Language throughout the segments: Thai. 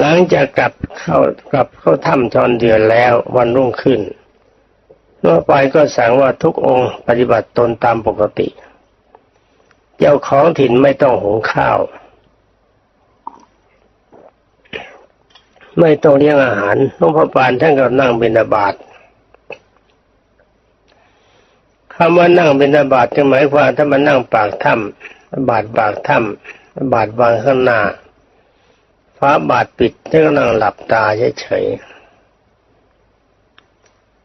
หลังจากกลับเข้ากลับเข้าถ้ำจอนเดือนแล้ววันรุ่งขึ้นเมื่อไปก็สั่งว่าทุกองค์ปฏิบัติตนตามปกติ เจ้าของถิ่นไม่ต้องหุงข้าว ไม่ต้องเลี้ยงอาหารหลวงพ่อปานท่านก็นั่งบิณฑบาตคำว่านั่งบิณฑบาตก็หมายความถ้ามันนั่งปากถ้ำบาทปากถ้ำบาทวางข้างหน้า ฟ้าบาทปิดท่านก็นั่งหลับตาเฉยๆ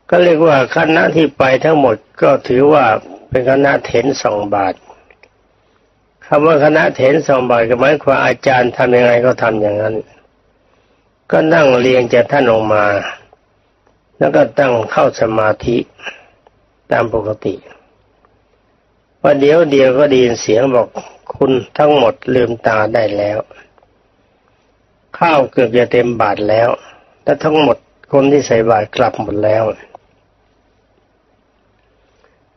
ก็เรียกว่าคณะที่ไปทั้งหมดก็ถือว่าเป็นคณะเถนสองบาทคำว่าคณะเถนสองบาทก็หมายความอาจารย์ทำยังไงก็ทำอย่างนั้น ก็นั่งเรียงจากท่านลงมา แล้วก็ตั้งเข้าสมาธิตามปกติว่าเดี๋ยวเดียวก็ไดีนเสียงบอกคุณทั้งหมดลืมตาได้แล้ว ข้าวเกือบจะเต็มบาทแล้ว และทั้งหมดคนที่ใส่บาตรกลับหมดแล้ว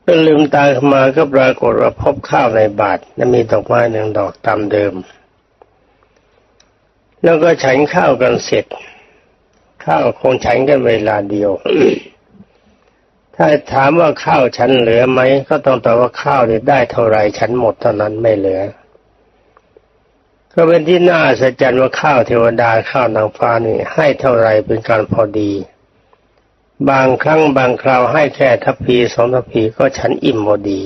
เมื่อลืมตาขึ้นมาก็ปรากฏว่าพบข้าวในบาตรและมีดอกไม้หนึ่งดอกตามเดิม แล้วก็ฉันข้าวกันเสร็จ ข้าวคงฉันกันเวลาเดียว ถ้าถามว่าข้าวฉันเหลือไหม ก็ต้องตอบว่าข้าวเนี่ยได้เท่าไรฉันหมดเท่านั้นไม่เหลือ ก็เป็นที่น่าอัศจรรย์ว่าข้าวเทวดาข้าวนางฟ้านี่ให้เท่าไรเป็นการพอดี บางครั้งบางคราวให้แค่ทัพพีสองทัพพีก็ฉันอิ่มพอดี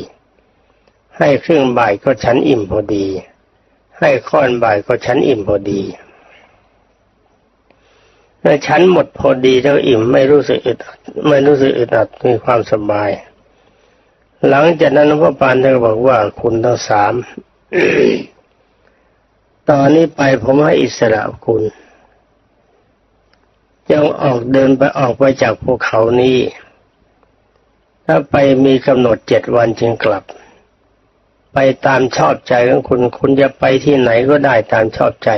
ให้ครึ่งบ่ายก็ฉันอิ่มพอดี ให้ค่อนบ่ายก็ฉันอิ่มพอดีเมื่ฉันหมดพอดีแล้วอิ่มไม่รู้สึกอึดอัดไม่รู้สึกอึดอัดมีความสบาย หลังจากนั้นหลวงพ่อปานท่านก็บอกว่าคุณทั้งสาม ตอนนี้ไปผมให้อิสระคุณจงออกเดินไปออกไปจากภูเขานี้ ถ้าไปมีกำหนดเจ็ดวันจึงกลับ ไปตามชอบใจของคุณ คุณจะไปที่ไหนก็ได้ตามชอบใจ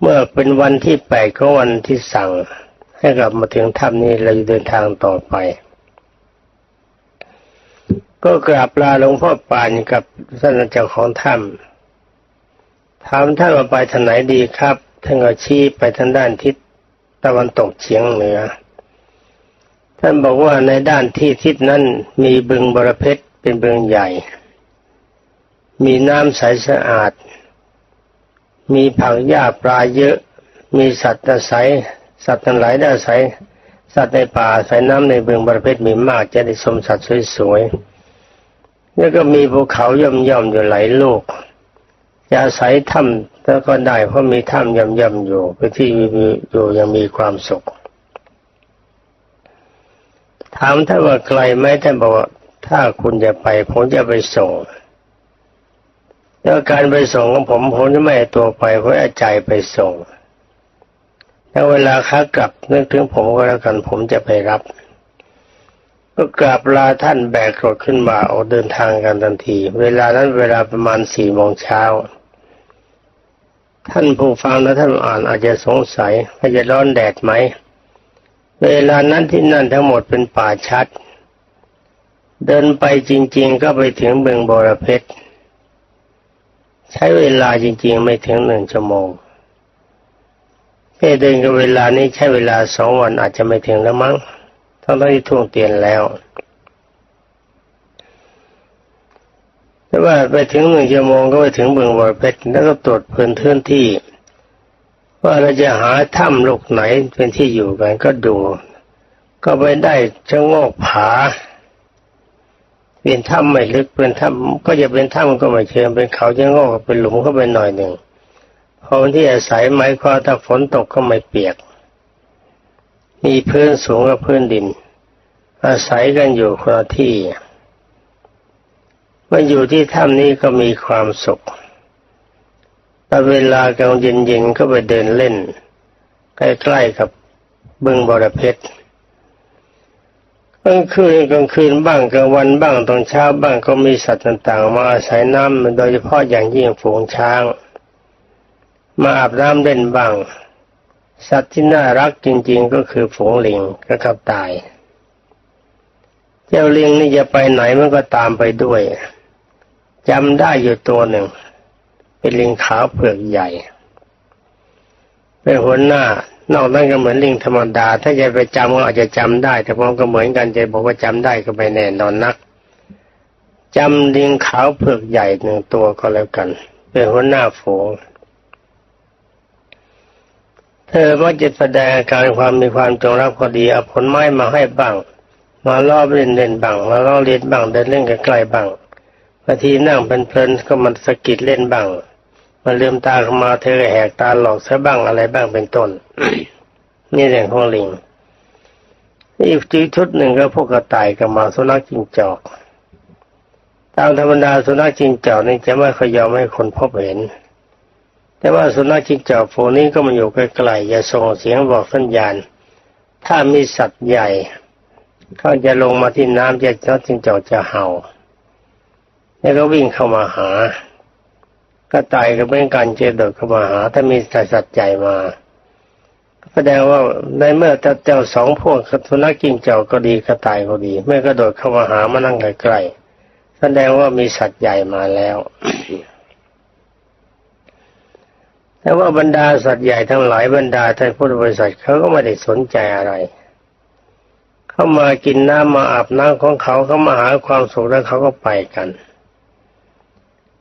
เมื่อเป็นวันที่แปดของวันที่สั่ง ให้กลับมาถึงถ้ำนี้เราจะเดินทางต่อไป ก็กราบลาหลวงพ่อปานกับท่านเจ้าของถ้ำ ถามท่านว่าไปทางไหนดีครับท่านก็ชี้ไปทางด้านทิศตะวันตกเฉียงเหนือ ท่านบอกว่าในด้านที่ทิศนั้นมีบึงบรเพชรเป็นบึงใหญ่ มีน้ำใสสะอาด มีผักหญ้าปลาเยอะ มีสัตว์อาศัยสัตว์ทั้งหลายได้อาศัยสัตว์ในป่าอาศัยน้ำในบึงบรเพชรมีมากจะได้สมสัตว์สวยๆ แล้วก็มีภูเขาย่อมๆอยู่หลายลูก จะอาศัยถ้ำแล้วก็ได้เพราะมีถ้ำย่ำๆอยู่ไปที่มีอยู่ยังมีความสุข ถามท่านว่าไกลไหมท่านบอกว่าถ้าคุณจะไปผมจะไปส่งแล้วการไปส่งของผมผมจะไม่ตัวไปเพราะอาใจไปส่งแล้วเวลาค้ากลับนึกถึงผมก็แล้วกันผมจะไปรับก็กราบลาท่านแบกรถขึ้นมาออกเดินทางกันทันที เวลานั้นเวลาประมาณสี่โมงเช้า ท่านผู้ฟังและท่านอ่านอาจจะสงสัยว่าจะร้อนแดดไหม เวลานั้นที่นั่นทั้งหมดเป็นป่าชัด เดินไปจริง ๆ ก็ไปถึงเบืองบรเพชร ใช้เวลาจริง ๆ ไม่ถึงหนึ่งชั่วโมงแค่เดินกับเวลานี้ใช้เวลาสองวันอาจจะไม่ถึงแล้วมั้งทั้งที่ท่วงเตียนแล้ว แต่ว่าไปถึงหนึ่งชั่วโมงก็ไปถึงเบืองบรเพชรแล้วก็ตรวจพื้นพื้นที่ ว่าเราจะหาถ้ำลูกไหนเป็นที่อยู่กันก็ดู ก็ไปได้ชะโงกผา เป็นถ้ำไม่ลึกเป็นถ้ำก็จะเป็นถ้ำก็ไม่เชิงเป็นเขาจะงอกเป็นหลุมเข้าไปหน่อยหนึ่งพอที่อาศัยไม้ควาถ้าฝนตกก็ไม่เปียก มีพื้นสูงกับพื้นดิน อาศัยกันอยู่คนละที่ มาอยู่ที่ถ้ำนี้ก็มีความสุขแต่เวลากลางเย็นๆก็ไปเดินเล่น ใกล้ๆกับบึงบรเพชรกลางคืนกลางคืนบ้างกลางวันบ้างตอนเช้าบ้างก็มีสัตว์ต่างๆ มาอาศัยน้ำโดยเฉพาะอย่างยิ่งฝูงช้าง มาอาบน้ำเล่นบ้าง สัตว์ที่น่ารักจริงๆ ก็คือฝูงลิงก็ขับตาย เจ้าลิงนี่จะไปไหนมันก็ตามไปด้วย จำได้อยู่ตัวหนึ่ง เป็นลิงขาวเผือกใหญ่ เป็นหัวหน้านอกนั้นก็เหมือนลิงธรรมดา ถ้าจะไปจำก็อาจจะจำได้ แต่พอก็เหมือนกันจะบอกว่าจำได้ก็ไม่แน่นอนนักจำลิงขาวเผือกใหญ่หนึ่งตัวก็แล้วกัน เป็นหัวหน้าฝูงเธอมักจะแสดงอาการความมีความจงรักภักดีเอาผลไม้มาให้บ้าง มาล่อเล่นเล่นบ้างมาล่อเล่นบ้างเดินเล่นใกล้ๆบ้าง บางทีนั่งเพลินๆก็มันสะกิดเล่นบ้าง มันลืมตาเข้ามาเธอแหกตาหลอกซะบ้างอะไรบ้างเป็นต้น นี่เรื่องของลิงอีกจีชุดหนึ่งก็พวกกระต่ายกับหมาสุนัขจิงจอก ตามธรรมดาสุนัขจิงจอกนี่จะไม่ค่อยยอมให้คนพบเห็น แต่ว่าสุนัขจิงจอกฝูงนี้ก็มาอยู่ใกล้ๆอย่าส่งเสียงบอกสัญญาณ ถ้ามีสัตว์ใหญ่เขาจะลงมาที่น้ำจะเจ้าจิงจอกจะเห่า แล้วก็วิ่งเข้ามาหากระต่ายก็เป็นการเจอดเข้ามาหา ถ้ามีสัตว์ใหญ่มาแสดงว่าในเมื่อเจ้าสองพวกสุนัขจิงจอกก็ดีกระต่ายก็ดีเมื่อกระโดดเข้ามาหามานั่งใกล้ๆแสดงว่ามีสัตว์ใหญ่มาแล้ว แต่ว่าบรรดาสัตว์ใหญ่ทั้งหลายบรรดาท่านพุทธบริษัทเขาก็ไม่ได้สนใจอะไร เขามากินน้ำมาอาบน้ำของเขาเขามาหาความสุขแล้วเขาก็ไปกัน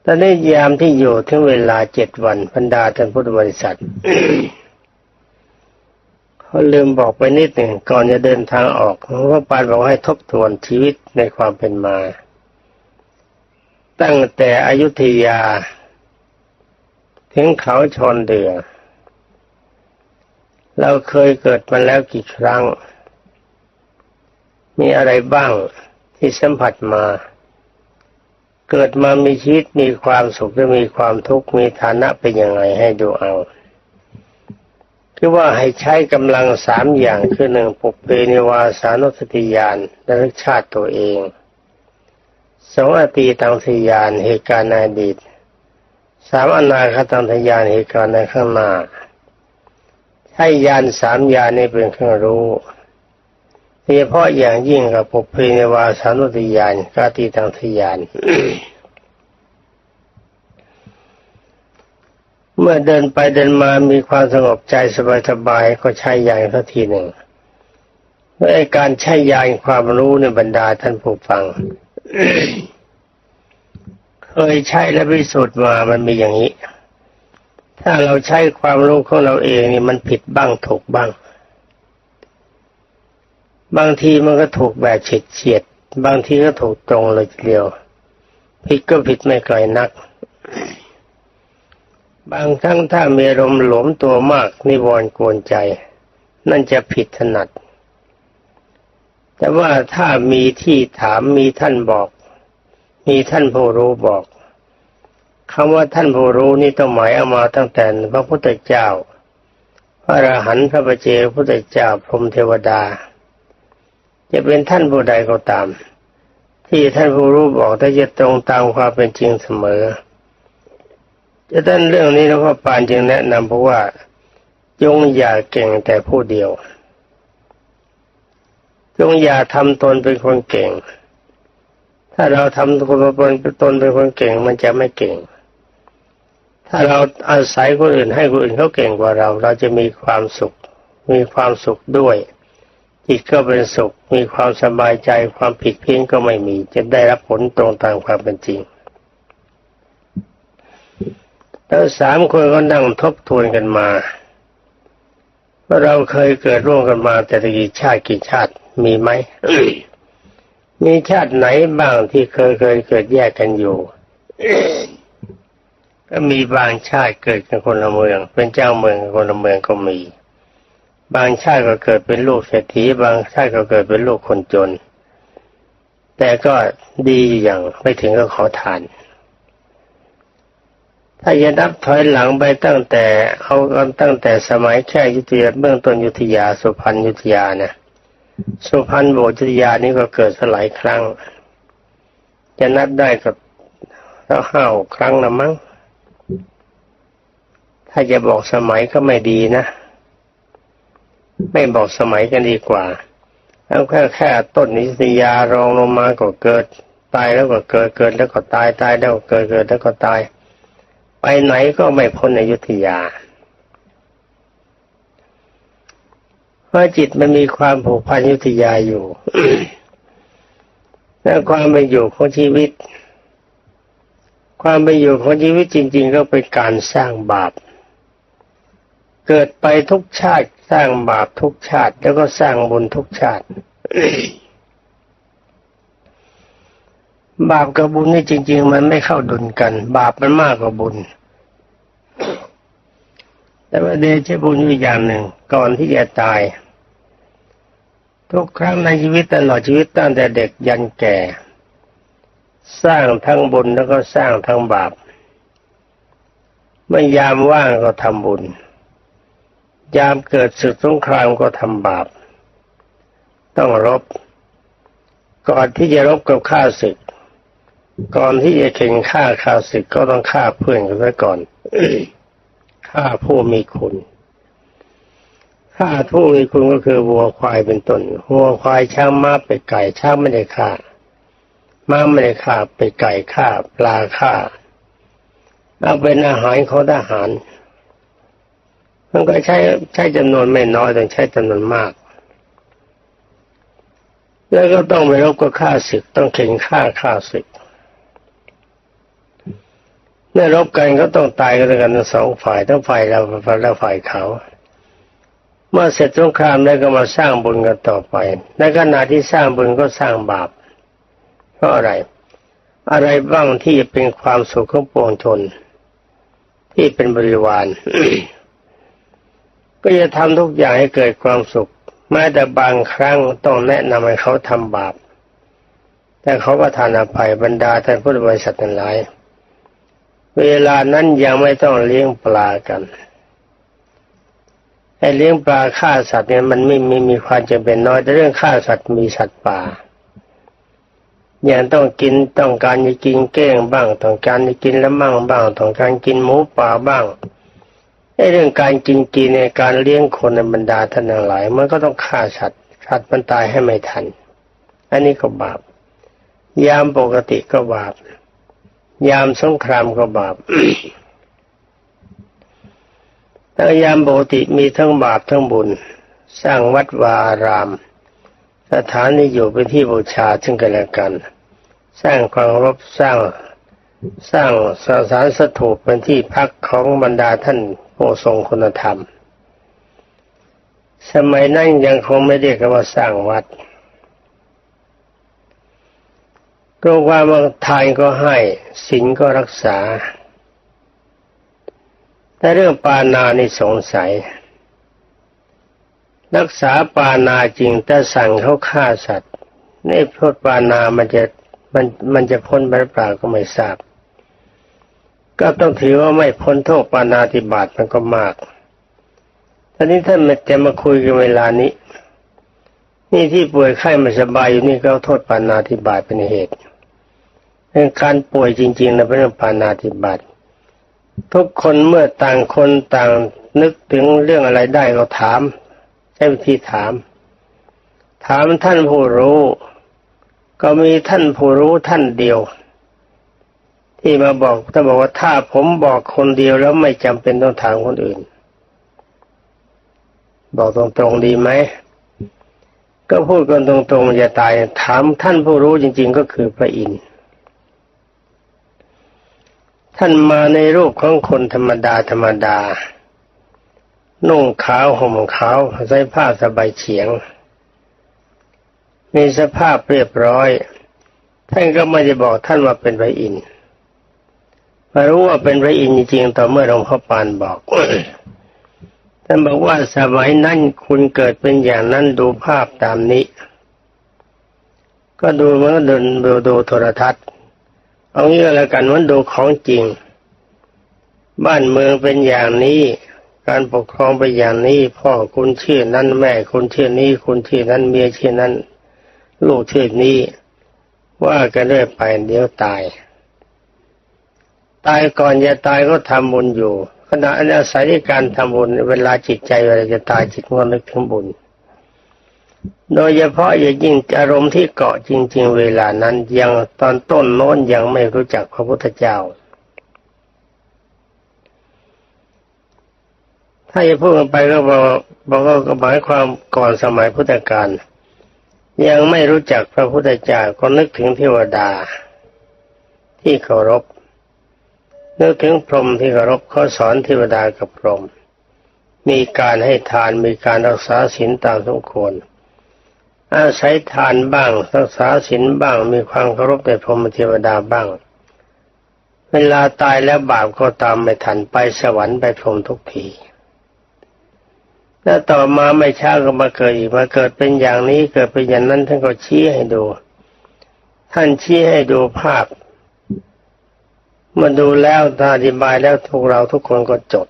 แต่ในยามที่อยู่ถึงเวลาเจ็ดวันบรรดาท่านพุทธบริษัทเขาลืมบอกไปนิดหนึ่งก่อนจะเดินทางออกหลวงพ่อปานบอกให้ทบทวนชีวิตในความเป็นมา ตั้งแต่อยุธยา ถึงเขาชนเดือ เราเคยเกิดมาแล้วกี่ครั้ง มีอะไรบ้างที่สัมผัสมา เกิดมามีชีวิตมีความสุขหรือมีความทุกข์มีฐานะเป็นยังไงให้ดูเอาคือว่าให้ใช้กำลังสามอย่างคือหนึ่งปุเพนิวาสานุสติญาณระลึกชาติตัวเองสองอตีตังสยานเหตุการณ์ในอดีตสามอนาคตังทยานเหตุการณ์ในข้างหน้าใช้ยานสามยานนี้เป็นเครื่องรู้ โดยเฉพาะอย่างยิ่งกับปุเพนวาสานุสติญาณกาตีตังทยาน เมื่อเดินไปเดินมามีความสงบใจสบายๆก็ใช้ยานสักทีหนึ่งเมื่อการใช้ยานความรู้ในบรรดาท่านผู้ฟัง เคยใช้และพิสูจน์มามันมีอย่างนี้ ถ้าเราใช้ความรู้ของเราเองนี่มันผิดบ้างถูกบ้าง บางทีมันก็ถูกแบบเฉียดเฉียด บางทีก็ถูกตรงเลยทีเดียว ผิดก็ผิดไม่ไกลนัก บางครั้งถ้ามีอารมณ์หลมตัวมากนิวรณ์กวนใจ นั่นจะผิดถนัด แต่ว่าถ้ามีที่ถามมีท่านบอก มีท่านผู้รู้บอกคำว่าท่านผู้รู้นี่ต้องหมายเอามาตั้งแต่พระพุทธเจ้า พระอรหันต์พระปเจกพุทธเจ้าพรหมเทวดา จะเป็นท่านผู้ใดก็ตาม ที่ท่านผู้รู้บอกแต่จะตรงตามความเป็นจริงเสมอ จะต้นเรื่องนี้หลวงพ่อปานจึงแนะนำเพราะว่าจงอย่าเก่งแต่ผู้เดียว จงอย่าทำตนเป็นคนเก่ง ถ้าเราทำตนเป็นตนเป็นคนเก่งมันจะไม่เก่ง ถ้าเราอาศัยคนอื่นให้คนอื่นเขาเก่งกว่าเรา เราจะมีความสุข มีความสุขด้วย จิตก็เป็นสุขมีความสบายใจความผิดเพี้ยนก็ไม่มี จะได้รับผลตรงตามความเป็นจริง แล้วสามคนก็นั่งทบทวนกันมาว่าเราเคยเกิดร่วมกันมาแต่กี่ชาติกี่ชาติมีไหมมีชาติไหนบ้างที่เคยเคยเกิดแยกกันอยู่ก็มีบางชาติเกิดกันคนละเมือง เป็นเจ้าเมืองคนละเมืองก็มี บางชาติก็เกิดเป็นลูกเศรษฐีบางชาติก็เกิดเป็นลูกคนจน แต่ก็ดีอย่างไม่ถึงกับขอทาน ถ้าจะนับถอยหลังไปตั้งแต่เอากันตั้งแต่สมัยแค่ยุธยาเบื้องต้นยุธยา สุพรรณยุธยานะสุพรรณโบยุธยานี่ก็เกิดสลายครั้ง จะนับได้ก็แล้วห้าครั้งละมั้งถ้าจะบอกสมัยก็ไม่ดีนะ ไม่บอกสมัยกันดีกว่าแล้วแค่แค่ต้นนิสยารองลงมาก็เกิด ตายแล้วก็เกิดเกิดแล้วก็ตายตายแล้วก็เกิดเกิดแล้วก็ตาย ไปไหนก็ไม่พ้นอยุธยาเพราะจิตมันมีความผูกพันยุธยาอยู่และความเป็นอยู่ของชีวิต ความเป็นอยู่ของชีวิตจริง ๆ ก็เป็นการสร้างบาป เกิดไปทุกชาติ สร้างบาปทุกชาติ แล้วก็สร้างบุญทุกชาติ บาปกับบุญนี่จริง ๆ มันไม่เข้าดุลกัน บาปมันมากกว่าบุญ แต่ว่าเดชบุญอยู่อย่างหนึ่ง ก่อนที่จะตาย ทุกครั้งในชีวิตตลอดชีวิตตั้งแต่เด็กยันแก่ สร้างทั้งบุญแล้วก็สร้างทั้งบาปเมื่อยามว่างก็ทำบุญ ยามเกิดศึกสงครามก็ทำบาป ต้องรบ ก่อนที่จะรบกับข้าศึก ก่อนที่จะเข่งฆ่าข้าศึกก็ต้องฆ่าเพื่อนกันไว้ก่อนฆ่าผู้มีคุณฆ่าผู้มีคุณก็คือวัวควายเป็นต้นวัวควายช้างม้าเป็ดไก่ช้างไม่ได้ฆ่าม้าไม่ได้ฆ่าเป็ดไก่ฆ่าปลาฆ่าเอาเป็นอาหารของทหาร มันก็ใช้ใช้จำนวนไม่น้อยต้องใช้จำนวนมาก แล้วก็ต้องไปรบกับข้าศึกต้องเข่งฆ่าข้าศึกเมื่อรบกันก็ต้องตายกันด้วยกันทั้งสองฝ่ายทั้งฝ่ายเราและฝ่ายเขา เมื่อเสร็จสงครามแล้วก็มาสร้างบุญกันต่อไปในขณะที่สร้างบุญก็สร้างบาปเพราะอะไร อะไรบ้างที่เป็นความสุขของปวงชน ที่เป็นบริวาร ก็จะทำทุกอย่างให้เกิดความสุข แม้แต่บางครั้งต้องแนะนำให้เขาทำบาป แต่เขาก็ทานอภัยบรรดาท่านพุทธบริษัททั้งหลาย เวลานั้นยังไม่ต้องเลี้ยงปลากันไอ้เลี้ยงปลาฆ่าสัตว์เนี่ยมันไม่มีมีความจำเป็นน้อยแต่เรื่องฆ่าสัตว์มีสัตว์ป่าอย่างต้องกินต้องการจะกินเก้งบ้าง ต้องการจะกินละมั่งบ้าง ต้องการกินหมูป่าบ้าง เรื่องการกินกินในการเลี้ยงคนในบรรดาท่านทั้งหลาย มันก็ต้องฆ่าสัตว์สัตว์มันตายให้ไม่ทัน อันนี้ก็บาป ยามปกติก็บาป ยามสงครามก็บาปถ้ายามปกติมีทั้งบาปทั้งบุญ สร้างวัดวาอาราม สถานที่อยู่เป็นที่บูชาซึ่งกันและกัน สร้างความรบสร้างสร้างสสารสถูปเป็นที่พักของบรรดาท่าน ผู้ทรงคุณธรรม สมัยนั้นยังคงไม่เรียกว่าสร้างวัดก็ว่าบางทานก็ให้ศีลก็รักษา แต่เรื่องปานานี่สงสัย รักษาปานาจริงแต่สั่งเขาฆ่าสัตว์ในโทษปานามันจะมันมันจะพ้นไปหรือเปล่าก็ไม่ทราบ ก็ต้องถือว่าไม่พ้นโทษปานาติบาตมันก็มากตอนนี้ท่านมจะมาคุยกันเวลานี้ นี่ที่ป่วยไข้ไม่สบายอยู่นี่ก็โทษปานาติบาตเป็นเหตุเรื่องการป่วยจริงๆนะเป็นเรื่องปานาติบาตทุกคนเมื่อต่างคนต่างนึกถึงเรื่องอะไรได้ก็ถาม ใช้วิธีถาม ถามท่านผู้รู้ ก็มีท่านผู้รู้ท่านเดียว ที่มาบอกท่านบอกว่าถ้าผมบอกคนเดียวแล้วไม่จำเป็นต้องถามคนอื่น บอกตรงๆดีไหมก็พูดกันตรงๆมันจะตายถามท่านผู้รู้จริง ๆ ก็คือพระอินทร์ท่านมาในรูปของคนธรรมดาธรรมดา นุ่งขาวห่มขาวใส่ผ้าสบายเฉียง มีสภาพเรียบร้อย ท่านก็ไม่ได้บอกท่านว่าเป็นพระอินทร์ รู้ว่าเป็นพระอินทร์จริงๆต่อเมื่อหลวงพ่อปานบอกท่านบอกว่าสมัยนั้นคุณเกิดเป็นอย่างนั้นดูภาพตามนี้ ก็ดูมันก็เดินดูดูโทรทัศน์ เอางี้ก็แล้วกันมันดูของจริง บ้านเมืองเป็นอย่างนี้ การปกครองเป็นอย่างนี้ พ่อคุณชื่อนั้นแม่คุณชื่อนี้คุณชื่อนั้นเมียชื่อนั้น ลูกชื่อนี้ ว่ากันเรื่อยไปเดี๋ยวตาย ตายก่อนจะตายก็ทำบุญอยู่ ขณะอาศัยในการทำบุญเวลาจิตใจเวลาจะตายจิตก็นึกถึงบุญ โดยเฉพาะอย่างยิ่งอารมณ์ที่เกาะจริง ๆ เวลานั้นยังตอนต้นโน้นยังไม่รู้จักพระพุทธเจ้า ถ้าจะพูดกันไปก็บอกบอกว่าก็หมายความก่อนสมัยพุทธกาลยังไม่รู้จักพระพุทธเจ้าก็นึกถึงเทวดา ที่เคารพ นึกถึงพรหมที่เคารพเขาสอนเทวดากับพรหมมีการให้ทานมีการรักษาศีลตามสมควร อาศัยทานบ้างรักษาศีลบ้างมีความเคารพในพรหมเทวดาบ้าง เวลาตายแล้วบาปก็ตามไม่ทันไปสวรรค์ไปพรหมทุกทีแล้วต่อมาไม่ช้าก็มาเกิดอีกมาเกิดเป็นอย่างนี้เกิดเป็นอย่างนั้นท่านก็ชี้ให้ดู ท่านชี้ให้ดูภาพ มื่อดูแล้วอธิบายแล้วทุกเราทุกคนก็จด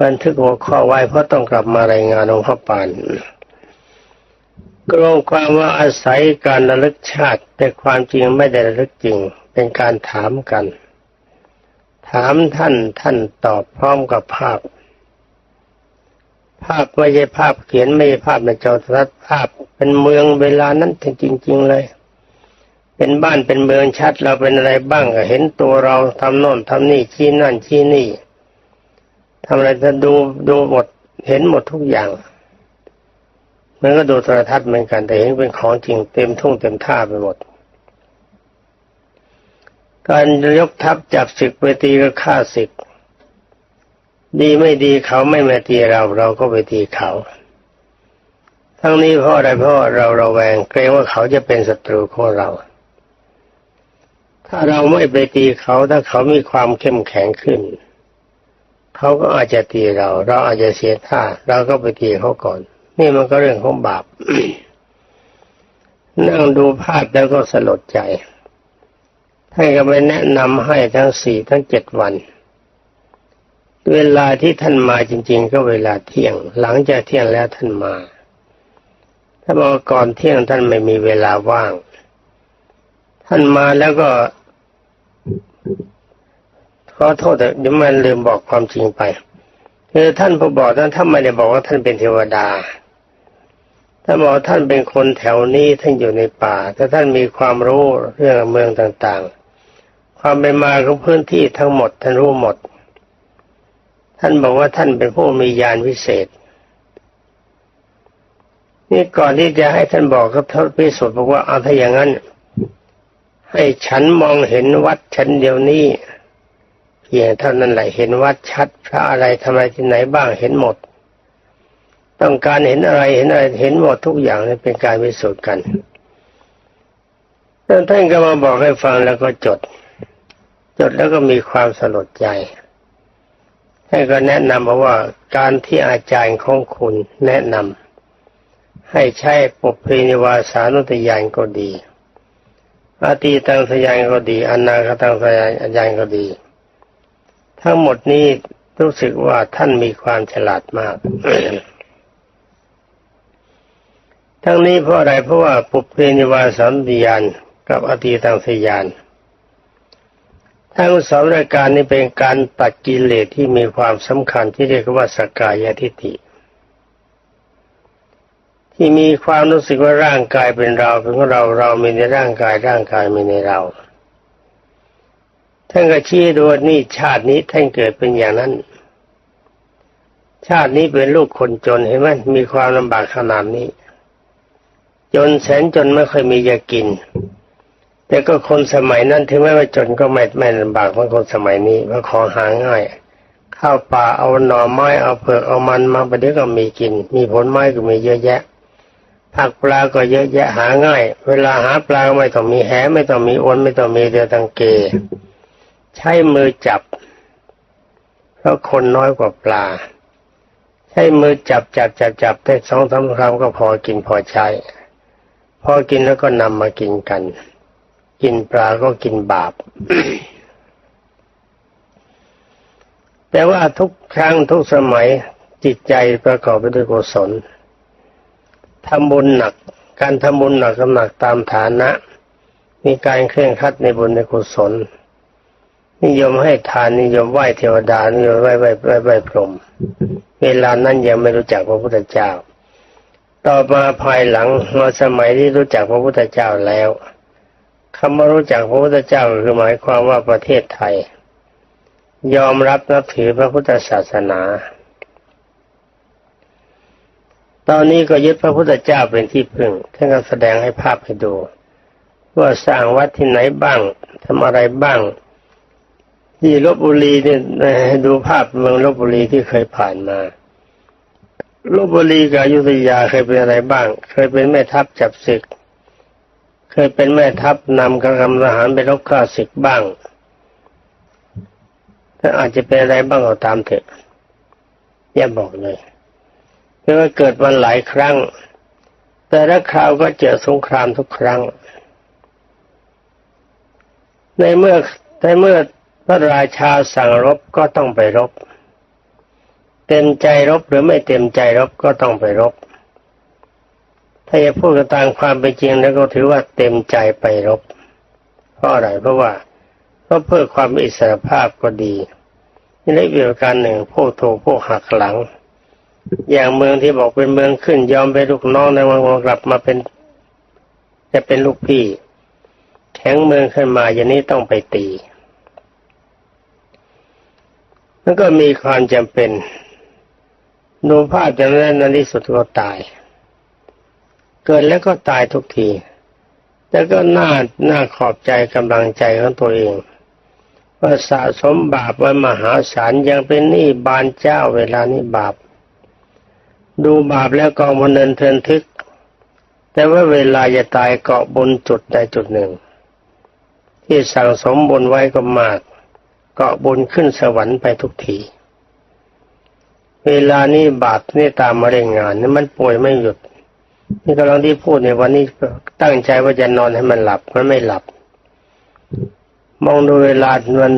บันทึกหัวข้อไว้เพราะต้องกลับมารายงานหลวงพ่อปานกรองความว่าอาศัยการระลึกชาติ แต่ความจริงไม่ได้ระลึกจริง เป็นการถามกัน ถามท่านท่านตอบพร้อมกับภาพ ภาพไม่ใช่ภาพเขียนไม่ใช่ภาพในจอทัศน์ภาพเป็นเมืองเวลานั้นจริงๆเลย เป็นบ้านเป็นเมืองชัดเราเป็นอะไรบ้างเห็นตัวเราทำโน่นทำนี่ชี้นั่นชี้นี่ทำอะไรจะดูดูหมดเห็นหมดทุกอย่างมันก็ดูโทรทัศน์เหมือนกันแต่เห็นเป็นของจริงเต็มทุ่งเต็มท่าไปหมด การยกทัพจับศึกไปตีก็ฆ่าศึก ดีไม่ดีเขาไม่มาตีเรา เราก็ไปตีเขา ทั้งนี้เพราะอะไรเพราะเราเราแวงเกรงว่าเขาจะเป็นศัตรูของเรา ถ้าเราไม่ไปตีเขาถ้าเขามีความเข้มแข็งขึ้น เขาก็อาจจะตีเรา เราอาจจะเสียท่าเราก็ไปตีเขาก่อน นี่มันก็เรื่องของบาปนั่งดูภาพแล้วก็สลดใจท่านก็ไปแนะนำให้ทั้งสี่ทั้งเจ็ดวัน เวลาที่ท่านมาจริง ๆ ก็เวลาเที่ยง หลังจากเที่ยงแล้วท่านมาถ้าบอกก่อนเที่ยงท่านไม่มีเวลาว่าง ท่านมาแล้วก็ ขอโทษแต่เดี๋ยวมันลืมบอกความจริงไปคือท่านผู้บอกนั้นท่านไม่ได้บอกว่าท่านเป็นเทวดาท่านบอกท่านเป็นคนแถวนี้ท่านอยู่ในป่าแต่ท่านมีความรู้เรื่องเมืองต่างๆ ความเป็นมาของพื้นที่ทั้งหมดท่านรู้หมด ท่านบอกว่าท่านเป็นผู้มีญาณวิเศษ นี่ก่อนที่จะให้ท่านบอกก็ทดพิสูจน์บอกว่าเอาถ้าอย่างนั้น ให้ฉันมองเห็นวัดฉันเดียวนี้เพียงเท่านั้นแหละเห็นวัดชัดพระอะไรทำอะไรที่ไหนบ้างเห็นหมด ต้องการเห็นอะไรเห็นอะไรเห็นหมดทุกอย่างนี่เป็นการพิสูจน์กันท่านก็มาบอกให้ฟังแล้วก็จด จดแล้วก็มีความสลดใจท่านก็แนะนำมาว่าการที่อาจารย์ของคุณแนะนำให้ใช้ปุเพนิวาสานุตยานก็ดี อาตีตังสยานก็ดีอนาคตังสยานก็ดี ทั้งหมดนี้รู้สึกว่าท่านมีความฉลาดมาก ทั้งนี้เพราะอะไรเพราะว่าปุเพนิวาสันติยานกับอตีตังสยานทั้งสองรายการนี้เป็นการตัดกิเลสที่มีความสำคัญที่เรียกว่าสกายทิฏฐิ ที่มีความรู้สึกว่าร่างกายเป็นเราเป็นของเราเรามีในร่างกายร่างกายมีในเราท่านก็ชี้ดูนี่ชาตินี้ท่านเกิดเป็นอย่างนั้น ชาตินี้เป็นลูกคนจนเห็นไหมมีความลำบากขนาดนี้ จนแสนจนไม่เคยมีจะกิน แต่ก็คนสมัยนั้นถึงแม้ว่าจนก็ไม่ไม่ลำบากเหมือนคนสมัยนี้เพราะของหาง่ายข้าวป่าเอาหน่อไม้เอาเผือกเอามันมาประเดี๋ยวก็มีกิน มีผลไม้ก็มีเยอะแยะ ผักปลาก็เยอะแยะหาง่าย เวลาหาปลาไม่ต้องมีแหไม่ต้องมีอวนไม่ต้องมีเรือตังเก ใช้มือจับเพราะคนน้อยกว่าปลา ใช้มือจับจับจับจับได้สองสามครั้งก็พอกินพอใช้ พอกินแล้วก็นำมากินกัน กินปลาก็กินบาปแต่ว่าทุกครั้งทุกสมัยจิตใจประกอบไปด้วยกุศล ทำบุญหนัก การทำบุญหนักกำหนักตามฐานะ มีการเคร่งครัดในบุญในกุศล นิยมให้ทานนิยมไหว้เทวดานิยมไหว้ไหว้ไหว้ไหว้พรหมเวลานั้นยังไม่รู้จักพระพุทธเจ้า ต่อมาภายหลังมาสมัยที่รู้จักพระพุทธเจ้าแล้วคำว่ารู้จักพระพุทธเจ้าคือหมายความว่าประเทศไทย ยอมรับนับถือพระพุทธศาสนา ตอนนี้ก็ยึดพระพุทธเจ้าเป็นที่พึ่ง ท่านก็แสดงให้ภาพให้ดูว่าสร้างวัดที่ไหนบ้างทำอะไรบ้างที่ลบบุรีเนี่ยดูภาพเมืองลบบุรีที่เคยผ่านมาลบบุรีกับอยุธยาเคยเป็นอะไรบ้าง เคยเป็นแม่ทัพจับศึก เคยเป็นแม่ทัพนำกำลังทหารไปรบฆ่าศึกบ้างถ้าอาจจะเป็นอะไรบ้างก็ตามเถอะอย่าบอกเลย เพราะว่าเกิดวันหลายครั้ง แต่ละคราวก็เจอสงครามทุกครั้ง ในเมื่อในเมื่อพระราชาสั่งรบก็ต้องไปรบ เต็มใจรบหรือไม่เต็มใจรบก็ต้องไปรบ ถ้าจะพูดกันตามความเป็นจริงแล้วก็ถือว่าเต็มใจไปรบ เพราะอะไรเพราะว่าก็เพื่อความอิสรภาพก็ดีนี่ได้อีกประการหนึ่งพวกถูกพวกหักหลัง อย่างเมืองที่บอกเป็นเมืองขึ้น ยอมไปนลูกน้องในวันกลับมาเป็น จะเป็นลูกพี่ แข็งเมืองขึ้นมาอย่างนี้ต้องไปตีแล้วก็มีความจำเป็นดูภาพจากนั้นในที่สุดก็ตาย เกิดแล้วก็ตายทุกที แล้วก็น่าน่าขอบใจกำลังใจของตัวเองว่าสะสมบาปไว้มหาศาลยังเป็นหนี้บานเจ้าเวลานี้บาป ดูบาปแล้วกองมันเดินเทินทึก แต่ว่าเวลาจะตายเกาะบนจุดใดจุดหนึ่ง ที่สั่งสมบนไว้ก็มาก เกาะบนขึ้นสวรรค์ไปทุกทีเวลานี้บาปนี่ตามมาเร่งงานนี่มันป่วยไม่หยุด นี่กำลังที่พูดในวันนี้ตั้งใจว่าจะนอนให้มันหลับมันไม่หลับ มองดูเวลามัน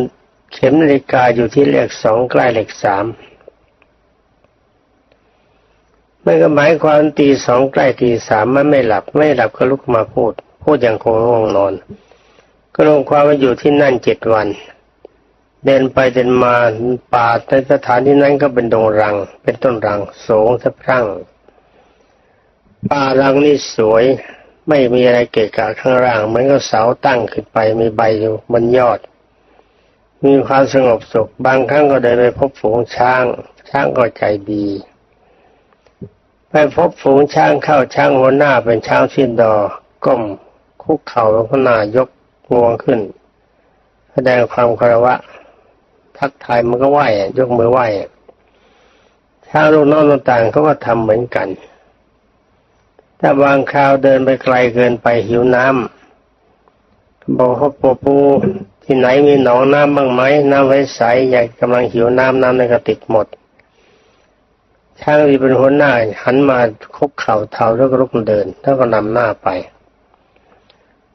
เข็มนาฬิกาอยู่ที่เลขสองใกล้เลขสาม มันก็หมายความตีสองใกล้ตีสามมันไม่หลับ ไม่หลับก็ลุกมาพูด พูดอย่างคงง่วงนอน ก็ลงความว่าอยู่ที่นั่นเจ็ดวัน เดินไปเดินมาป่าในสถานที่นั้นก็เป็นดงรัง เป็นต้นรังสูงสะพรั่งป่ารังนี่สวยไม่มีอะไรเกะกะข้างล่างเหมือนกับเสาตั้งขึ้นไปมีใบอยู่บนยอด มีความสงบสุขบางครั้งก็เดินไปพบฝูงช้าง ช้างก็ใจดี ไปพบฝูงช้างเข้าช้างหัวหน้าเป็นช้างชินดอ ก้มคุกเข่าแล้วก็หน้ายกงวงขึ้น แสดงความคารวะ ทักทายมันก็ไหวยกมือไหวช้างลูกน้องต่างๆเขาก็ทำเหมือนกัน ถ้าบางคราวเดินไปไกลเกินไปหิวน้ำบอกเขาปูปูที่ไหนมีหนองน้ำบ้างไหมน้ำไว้ใสอยากกำลังหิวน้ำน้ำในกระติกหมด ช้างที่เป็นหัวหน้า หันมาคุกเข่าเท้าแล้วก็ลุกเดิน แล้วก็นำหน้าไป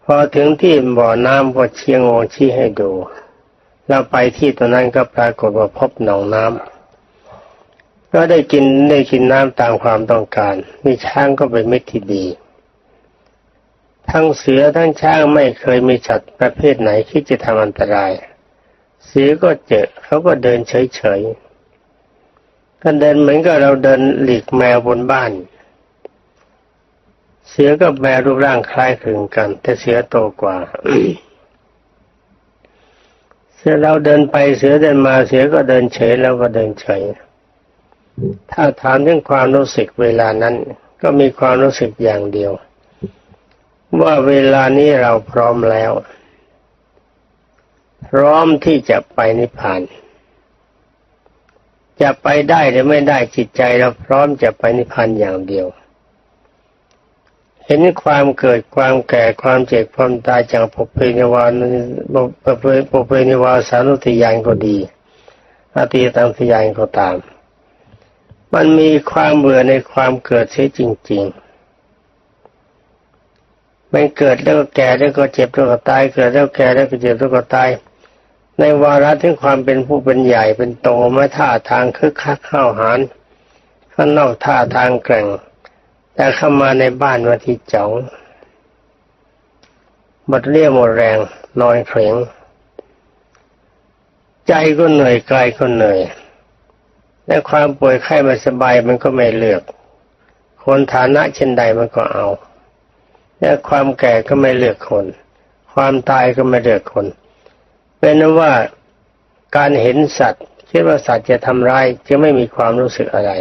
พอถึงที่บ่อน้ำก็เชียงโงชี้ให้ดูเราไปที่ตรงนั้นก็ปรากฏว่าพบหนองน้ำก็ได้กินได้กินน้ำตามความต้องการ มีช้างก็เป็นมิตรที่ดี ทั้งเสือทั้งช้างไม่เคยมีสัตว์ประเภทไหนที่จะทำอันตราย เสือก็เจอเขาก็เดินเฉยๆ ก็เดินเหมือนกับเราเดินหลีกแมวบนบ้าน เสือกับแมวรูปร่างคล้ายคลึงกัน แต่เสือโตกว่า เสือเราเดินไปเสือเดินมาเสือก็เดินเฉยเราก็เดินเฉย ถ้าถามเรื่องความรู้สึกเวลานั้น ก็มีความรู้สึกอย่างเดียว ว่าเวลานี้เราพร้อมแล้ว พร้อมที่จะไปนิพพาน จะไปได้หรือไม่ได้จิตใจเราพร้อมจะไปนิพพานอย่างเดียว เห็นความเกิดความแก่ความเจ็บความตายจากภพเพนิวานภพเพนิวาสานุติยานก็ดีอาตีตังสยานก็ตาม มันมีความเบื่อในความเกิดเสียจริง ๆ มันเกิดแล้วก็แก่แล้วก็เจ็บแล้วก็ตาย เกิดแล้วแก่แล้วก็เจ็บแล้วก็ตาย ในวาระถึงความเป็นผู้เป็นใหญ่เป็นโตไม่ท่าทางคึกคักเข้าหานข้างนอกท่าทางแกร่ง แต่เข้ามาในบ้านวันที่จ๋องหมดเรี่ยวหมดแรงนอนเขงใจก็เหนื่อยกายก็เหนื่อยและความป่วยไข้ไม่สบายมันก็ไม่เลือก คนฐานะเช่นใดมันก็เอา และความแก่ก็ไม่เลือกคน ความตายก็ไม่เลือกคน เป็นนว่าการเห็นสัตว์คิดว่าสัตว์จะทำร้ายจะไม่มีความรู้สึกอะไร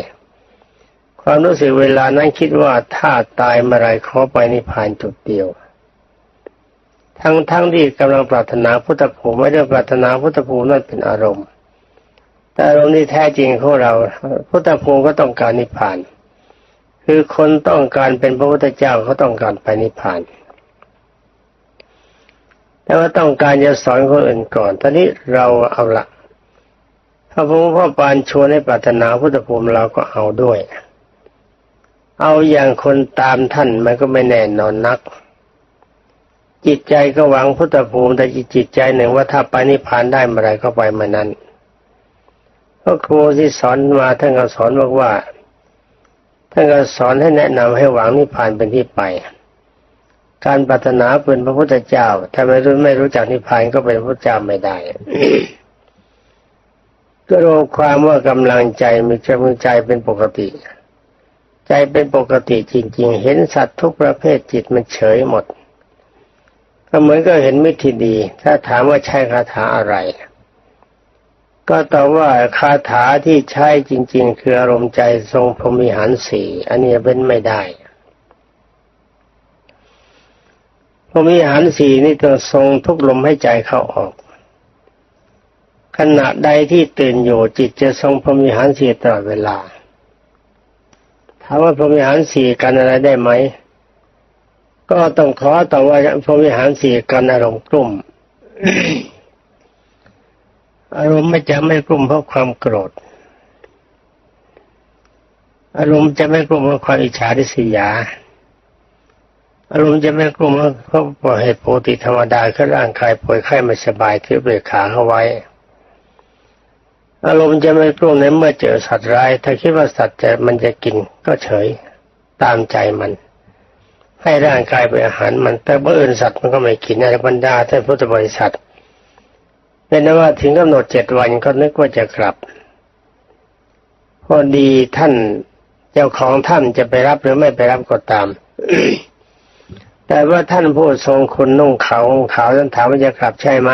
ความรู้สึกเวลานั้นคิดว่าถ้าตายเมื่อไรขอไปนิพพานจุดเดียว ทั้งทั้งที่กำลังปรารถนาพุทธภูมิไม่ได้ปรารถนาพุทธภูมินั่นเป็นอารมณ์ แต่อารมณ์ที่แท้จริงของเรา พุทธภูมิก็ต้องการนิพพาน คือคนต้องการเป็นพระพุทธเจ้าเขาต้องการไปนิพพาน แต่ว่าต้องการจะสอนคนอื่นก่อน ตอนนี้เราเอาละพระพุทธพ่อปานชวนให้ปรารถนาพุทธภูมิเราก็เอาด้วย เอาอย่างคนตามท่านมันก็ไม่แน่นอนนัก จิตใจก็หวังพุทธภูมิแต่จิตใจหนึ่งว่าถ้าไปนิพพานได้เมื่อไรก็ไปเมื่อนั้นพระครูที่สอนมาท่านก็สอนบอกว่าท่านก็สอนให้แนะนำให้หวังนิพพานเป็นที่ไป การปรารถนาเป็นพระพุทธเจ้า ถ้าไม่รู้ไม่รู้จักนิพพานก็เป็นพระพุทธเจ้าไม่ได้ ก็รวมความว่ากำลังใจมีใจมือใจเป็นปกติ ใจเป็นปกติจริง ๆ เห็นสัตว์ทุกประเภทจิตมันเฉยหมด ก็เหมือนก็เห็นมิตรที่ดี ถ้าถามว่าใช่คาถาอะไร ก็ตอบว่าคาถาที่ใช้จริง ๆ คืออารมณ์ใจทรงพรหมิหารสี่อันนี้เป็นไม่ได้ พมิหารสี่นี่ต้องทรงทุกลมให้ใจเข้าออก ขณะใดที่ตื่นอยู่จิตจะทรงพรมิหารสี่ตลอดเวลาถามว่าพรมิหารสี่กันอะไรได้ไหมก็ต้องขอต่อว่าพรมิหารสี่กันอารมณ์กลุ่มอารมณ์ไม่จะไม่กลุ่มเพราะความโกรธ อารมณ์จะไม่กลุ่มเพราะความอิจฉาริษยา อารมณ์จะไม่กลุ่มเพราะเพราะเหตุปกติธรรมดาคือร่างกายป่วยไข้ไม่สบายถือเบรกขาเข้าไว้ อารมณ์จะไม่กลุ่มในเมื่อเจอสัตว์ร้ายถ้าคิดว่าสัตว์จะมันจะกินก็เฉยตามใจมัน ให้ร่างกายเป็นอาหารมันแต่เมื่ออื่นสัตว์มันก็ไม่กินในบรรดาท่านพุทธบริษัทเป็นนว่าถึงกำหนดเจ็ดวันก็นึกว่าจะกลับ พอดีท่านเจ้าของท่านจะไปรับหรือไม่ไปรับก็ตาม แต่ว่าท่านผู้ทรงคุณนุ่งขาวขาวท่านถามว่าจะกลับใช่ไหม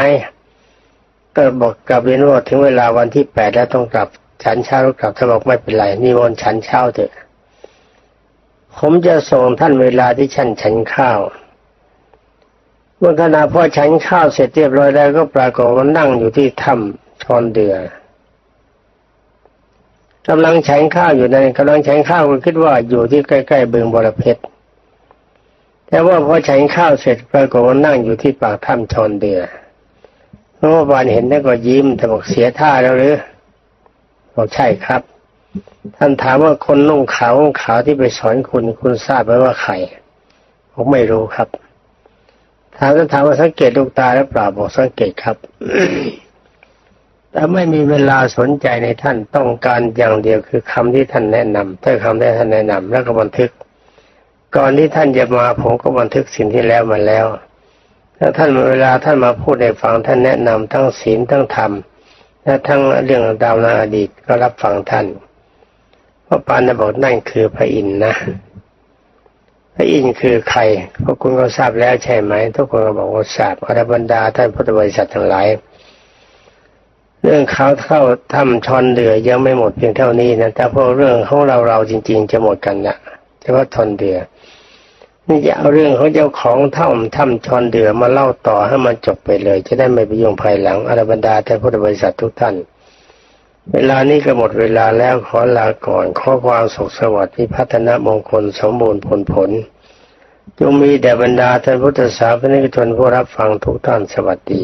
ก็บอกกลับเรียนว่าถึงเวลาวันที่แปดแล้วต้องกลับฉันเช้ากลับท่านบอกไม่เป็นไรนิมนต์ฉันเช้าเถอะ ผมจะส่งท่านเวลาที่ฉันฉันข้าวเมื่อขณะพ่อฉันข้าวเสร็จเรียบร้อยแล้วก็ปรากฏว่านั่งอยู่ที่ถ้ำชอนเดือกำลังฉันข้าวอยู่ในกำลังฉันข้าวก็คิดว่าอยู่ที่ใกล้ๆเบืองบรเพชร แต่ว่าพอฉันข้าวเสร็จปรากฏว่านั่งอยู่ที่ปากถ้ำชอนเดือเมื่อวานเห็นแล้วก็ยิ้มแต่บอกเสียท่าแล้วหรือบอกใช่ครับ ท่านถามว่าคนนุ่งขาวขาวที่ไปสอนคุณคุณทราบไหมว่าใครผมไม่รู้ครับถามท่านถามว่าสังเกตลูกตาหรือเปล่าบอกสังเกตครับ แต่ไม่มีเวลาสนใจในท่านต้องการอย่างเดียวคือคำที่ท่านแนะนำถ้าคำที่ท่านแนะนำแล้วก็บันทึก ก่อนที่ท่านจะมาผมก็บันทึกสิ่งที่แล้วมาแล้วถ้าท่านเวลาท่านมาพูดในฟังท่านแนะนำทั้งศีลทั้งธรรมและทั้งเรื่องดาวนาอดีตก็รับฟังท่านพระปานบอกนั่นคือพระอินทร์นะพระอินทร์คือใครพวกคุณก็ทราบแล้วใช่ไหมทุกคนก็บอกว่าทราบอรบรรดาท่านพุทธบริษัททั้งหลาย เรื่องเขาเข้าทำชอนเดือยังไม่หมดเพียงเท่านี้นะแต่พวกเรื่องของเราเราจริง ๆ จะหมดกันละแต่ว่าทอนเดือ นี่จะเอาเรื่องของเจ้าของถ้ำถ้ำชอนเดือมาเล่าต่อให้มันจบไปเลย จะได้ไม่ไปยุ่งภายหลังอรบรรดาท่านพุทธบริษัททุกท่าน เวลานี้ก็หมดเวลาแล้วขอลาก่อนขอความสุขสวัสดิ์พิพัฒนมงคลสมบูรณ์ผลผลจงมีแด่บรรดาท่านพุทธศาสนิกชนผู้รับฟังทุกท่านสวัสดี